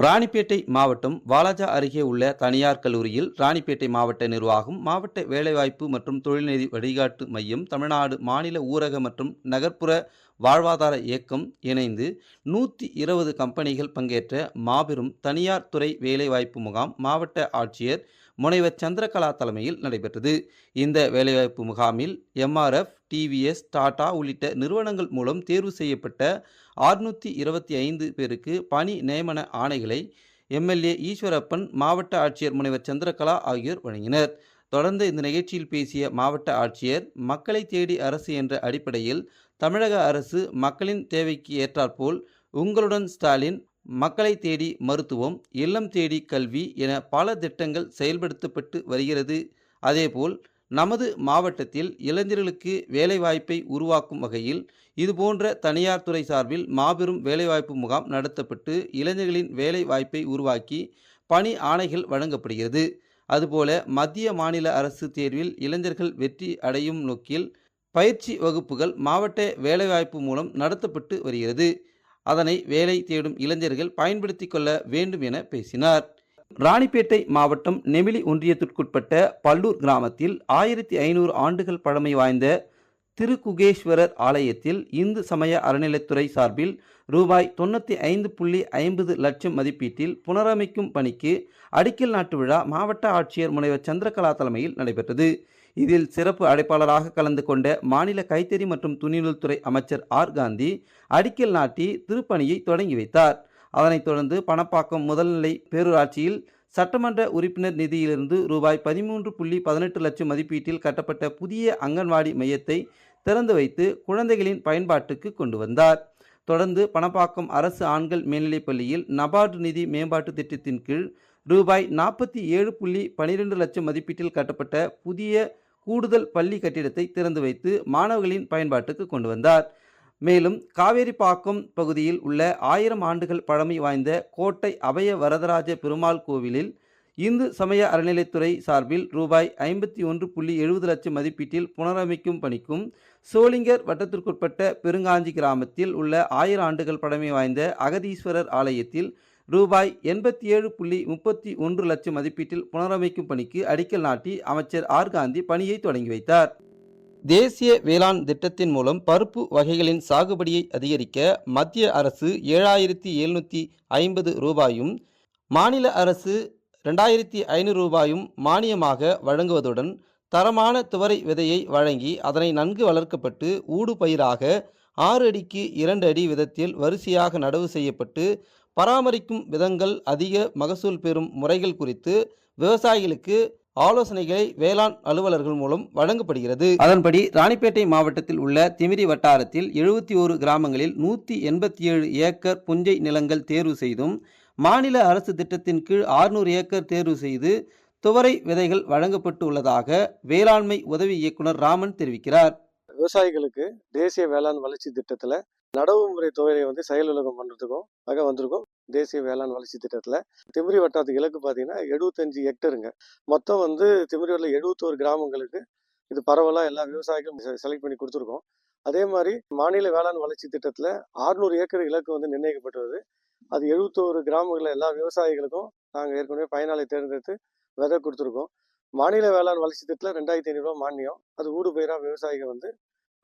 ராணிப்பேட்டை மாவட்டம் வாலாஜா அருகே உள்ள தனியார் கல்லூரியில் ராணிப்பேட்டை மாவட்ட நிர்வாகம் மாவட்ட வேலைவாய்ப்பு மற்றும் தொழில்நிதி வழிகாட்டு மையம் தமிழ்நாடு மாநில ஊரக மற்றும் நகர்ப்புற வாழ்வாதார இயக்கம் இணைந்து நூற்றி இருபது கம்பெனிகள் பங்கேற்ற மாபெரும் தனியார் துறை வேலைவாய்ப்பு முகாம் மாவட்ட ஆட்சியர் முனைவர் சந்திரகலா தலைமையில் நடைபெற்றது. இந்த வேலைவாய்ப்பு முகாமில் எம்ஆர்எஃப் டிவிஎஸ் டாடா உள்ளிட்ட நிறுவனங்கள் மூலம் தேர்வு செய்யப்பட்ட ஆறுநூற்றி இருபத்தி ஐந்து பேருக்கு பணி நியமன ஆணைகளை எம்எல்ஏ ஈஸ்வரப்பன் மாவட்ட ஆட்சியர் முனைவர் சந்திரகலா ஆகியோர் வழங்கினர். தொடர்ந்து இந்த நிகழ்ச்சியில் பேசிய மாவட்ட ஆட்சியர் மக்களை தேடி அரசு என்ற அடிப்படையில் தமிழக அரசு மக்களின் தேவைக்கு ஏற்றாற்போல் உங்களுடன் ஸ்டாலின் மக்களை தேடி மருத்துவம் இல்லம் தேடி கல்வி என பல திட்டங்கள் செயல்படுத்தப்பட்டு வருகிறது. அதேபோல் நமது மாவட்டத்தில் இளைஞர்களுக்கு வேலைவாய்ப்பை உருவாக்கும் வகையில் இதுபோன்ற தனியார் துறை சார்பில் மாபெரும் வேலைவாய்ப்பு முகாம் நடத்தப்பட்டு இளைஞர்களின் வேலை வாய்ப்பை உருவாக்கி பணி ஆணைகள் வழங்கப்படுகிறது. அதுபோல மத்திய மாநில அரசு தேர்வில் இளைஞர்கள் வெற்றி அடையும் நோக்கில் பயிற்சி வகுப்புகள் மாவட்ட வேலைவாய்ப்பு மூலம் நடத்தப்பட்டு வருகிறது. அதனை வேலை தேடும் இளைஞர்கள் பயன்படுத்தி கொள்ள வேண்டும் என பேசினார். ராணிப்பேட்டை மாவட்டம் நெமிலி ஒன்றியத்திற்குட்பட்ட பல்லூர் கிராமத்தில் ஆயிரத்தி ஐநூறு ஆண்டுகள் பழமை வாய்ந்த திருக்குகேஸ்வரர் ஆலயத்தில் இந்து சமய அறநிலைத்துறை சார்பில் ரூபாய் தொண்ணூற்றி ஐந்து புள்ளி ஐம்பது லட்சம் மதிப்பீட்டில் புனரமைக்கும் பணிக்கு அடிக்கல் நாட்டு விழா மாவட்ட ஆட்சியர் முனைவர் சந்திரகலா தலைமையில் நடைபெற்றது. இதில் சிறப்பு அழைப்பாளராக கலந்து கொண்ட மாநில கைத்தறி மற்றும் துணிநூல்துறை அமைச்சர் ஆர். காந்தி அடிக்கல் நாட்டி திருப்பணியை தொடங்கி வைத்தார். அதனைத் தொடர்ந்து பணப்பாக்கம் முதல்நிலை பேரூராட்சியில் சட்டமன்ற உறுப்பினர் நிதியிலிருந்து ரூபாய் பதிமூன்று புள்ளி பதினெட்டு லட்சம் மதிப்பீட்டில் கட்டப்பட்ட புதிய அங்கன்வாடி மையத்தை திறந்து வைத்து குழந்தைகளின் பயன்பாட்டுக்கு கொண்டு வந்தார். தொடர்ந்து பணப்பாக்கம் அரசு ஆண்கள் மேல்நிலைப் பள்ளியில் நபார்டு நிதி மேம்பாட்டு திட்டத்தின் கீழ் ரூபாய் நாற்பத்தி ஏழு புள்ளி பனிரெண்டு லட்சம் மதிப்பீட்டில் கட்டப்பட்ட புதிய கூடுதல் பள்ளி கட்டிடத்தை திறந்து வைத்து மாணவர்களின் பயன்பாட்டுக்கு கொண்டு வந்தார். மேலும் காவேரிப்பாக்கம் பகுதியில் உள்ள ஆயிரம் ஆண்டுகள் பழமை வாய்ந்த கோட்டை அபய வரதராஜ பெருமாள் கோவிலில் இந்து சமய அறநிலைத்துறை சார்பில் ரூபாய் ஐம்பத்தி ஒன்று புள்ளி எழுபது லட்சம் மதிப்பீட்டில் புனரமைக்கும் பணிக்கும் சோளிங்கர் வட்டத்திற்குட்பட்ட பெருங்காஞ்சி கிராமத்தில் உள்ள ஆயிரம் ஆண்டுகள் பழமை வாய்ந்த அகதீஸ்வரர் ஆலயத்தில் ரூபாய் எண்பத்தி ஏழு புள்ளி முப்பத்தி ஒன்று லட்சம் மதிப்பீட்டில் புனரமைக்கும் பணிக்கு அடிக்கல் நாட்டி அமைச்சர் ஆர் காந்தி பணியை தொடங்கி வைத்தார். தேசிய வேளாண் திட்டத்தின் மூலம் பருப்பு வகைகளின் சாகுபடியை அதிகரிக்க மத்திய அரசு ஏழாயிரத்தி எழுநூற்றி ஐம்பது ரூபாயும் மாநில அரசு ரெண்டாயிரத்தி ஐநூறு ரூபாயும் மானியமாக வழங்குவதுடன் தரமான துவரை விதையை வழங்கி அதனை நன்கு வளர்க்கப்பட்டு ஊடு பயிராக ஆறு அடிக்கு இரண்டு அடி விதத்தில் வரிசையாக நடவு செய்யப்பட்டு பராமரிக்கும் விதங்கள் அதிக மகசூல் பெறும் முறைகள் குறித்து விவசாயிகளுக்கு ஆலோசனைகளை வேளாண் அலுவலர்கள் மூலம் வழங்கப்படுகிறது. அதன்படி ராணிப்பேட்டை மாவட்டத்தில் உள்ள திமிரி வட்டாரத்தில் எழுபத்தி ஓரு கிராமங்களில் நூற்றி எண்பத்தி ஏழு ஏக்கர் புஞ்சை நிலங்கள் தேர்வு செய்தும் மாநில அரசு திட்டத்தின் கீழ் ஆறுநூறு ஏக்கர் தேர்வு செய்து துவரை விதைகள் வழங்கப்பட்டு உள்ளதாக வேளாண்மை உதவி இயக்குனர் ராமன் தெரிவிக்கிறார். விவசாயிகளுக்கு தேசிய வேளாண் வளர்ச்சி திட்டத்துல நடவு முறை தொகையை வந்து செயலுலகம் பண்ணுறதுக்கும் ஆக வந்திருக்கும். தேசிய வேளாண் வளர்ச்சி திட்டத்தில் திமிரி வட்டாரத்துக்கு இலக்கு பார்த்தீங்கன்னா எழுபத்தஞ்சு ஹெக்டருங்க. மொத்தம் வந்து திமிரி வட்டில் எழுபத்தோரு கிராமங்களுக்கு இது பரவலாக எல்லா விவசாயிகளும் செலக்ட் பண்ணி கொடுத்துருக்கோம். அதே மாதிரி மாநில வேளாண் வளர்ச்சி திட்டத்தில் ஆறுநூறு ஏக்கர் இலக்கு வந்து நிர்ணயிக்கப்பட்டுள்ளது. அது எழுபத்தோரு கிராமங்களில் எல்லா விவசாயிகளுக்கும் நாங்கள் ஏற்கனவே பயனாளி தேர்ந்தெடுத்து விதை கொடுத்துருக்கோம். மாநில வேளாண் வளர்ச்சி திட்டத்தில் ரெண்டாயிரத்தி ஐநூறுரூவா மானியம். அது ஊடு பயிராக விவசாயிகள் வந்து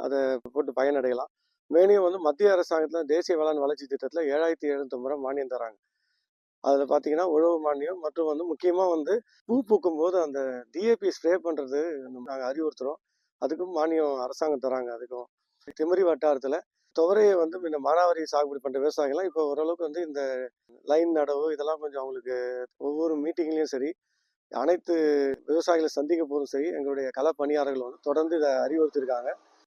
அதை போட்டு பயனடையலாம். மேலும் வந்து மத்திய அரசாங்கத்தில் தேசிய வேளாண் வளர்ச்சி திட்டத்தில் ஏழாயிரத்தி எழுநூத்தி முறை மானியம் தராங்க. அதில் பார்த்தீங்கன்னா உழவு மானியம் மற்றும் வந்து முக்கியமாக வந்து பூ பூக்கும் போது அந்த டிஏபி ஸ்ப்ரே பண்ணுறது நாங்கள் அறிவுறுத்துகிறோம் அதுக்கும் மானியம் அரசாங்கம் தராங்க அதுக்கும். திமிரி வட்டாரத்தில் துவரையை வந்து இந்த மானாவாரி சாகுபடி பண்ணுற விவசாயிகள்லாம் இப்போ ஓரளவுக்கு வந்து இந்த லைன் நடவு இதெல்லாம் கொஞ்சம் அவங்களுக்கு ஒவ்வொரு மீட்டிங்லேயும் சரி அனைத்து விவசாயிகளை சந்திக்க போதும் சரி எங்களுடைய கள பணியாளர்கள் வந்து தொடர்ந்து இதை அறிவுறுத்திருக்காங்க